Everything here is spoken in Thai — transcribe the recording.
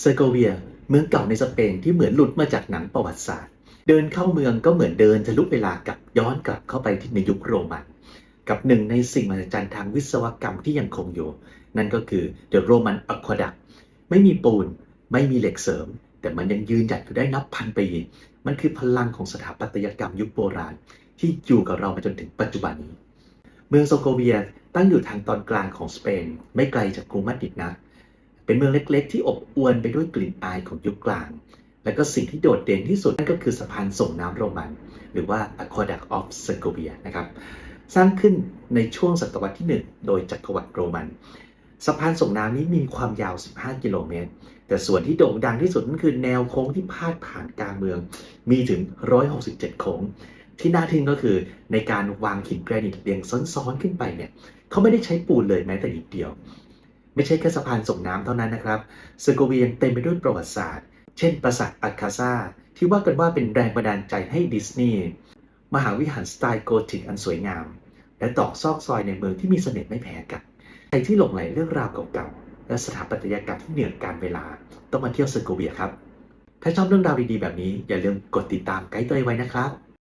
เซโกเวีย เมืองเก่าในสเปนที่เหมือนหลุดมาจากหนังประวัติศาสตร์ เดินเข้าเมืองก็เหมือนเดินทะลุเวลากับย้อนกลับเข้าไปที่ในยุคโรมัน กับหนึ่งในสิ่งมหัศจรรย์ทางวิศวกรรมที่ยังคงอยู่ นั่นก็คือ The Roman Aqueduct ไม่มีปูน ไม่มีเหล็กเสริม แต่มันยังยืนหยัดอยู่ได้นับพันปี มันคือพลังของสถาปัตยกรรมยุคโบราณ ที่อยู่กับเรามาจนถึงปัจจุบันนี้ เมืองโซโกเวียตั้งอยู่ทางตอนกลางของสเปน ไม่ไกลจากกรุงมาดริดนัก เป็นเมืองเล็กๆ ที่อบอวลไปด้วยกลิ่นอายของยุคกลาง และก็สิ่งที่โดดเด่นที่สุดนั่นก็คือสะพานส่งน้ำโรมัน หรือว่า Aqueduct of Segovia นะครับ สร้างขึ้นในช่วงศตวรรษที่ 1 โดยจักรวรรดิโรมัน สะพานส่งน้ำนี้มีความยาว 15 กิโลเมตร แต่ส่วนที่โด่งดังที่สุดนั่นคือแนวโค้งที่พาดผ่านกลางเมือง มีถึง 167 โค้ง ที่น่าทึ่งก็คือในการวางหินแกรนิตเรียงซ้อนๆขึ้นไปเนี่ย เขาไม่ได้ใช้ปูนเลยแม้แต่นิดเดียว ไม่ใช่แค่สะพานส่งน้ำเท่านั้นนะครับเซอร์โกเวียยังเต็มไปด้วยประวัติศาสตร์ เช่น ปราสาทอัลคาซาที่ว่ากันว่าเป็นแรงบันดาลใจให้ดิสนีย์มหาวิหารสไตล์โกธิกอันสวยงาม และตอกซอกซอยในเมืองที่มีเสน่ห์ไม่แพ้กันใครที่หลงไหลเรื่องราวเก่าๆและสถาปัตยกรรมที่เหนือการเวลา ต้องมาเที่ยวเซอร์โกเวียครับ ถ้าชอบเรื่องราวดีๆแบบนี้อย่าลืมกดติดตามไกด์เตยไว้นะครับ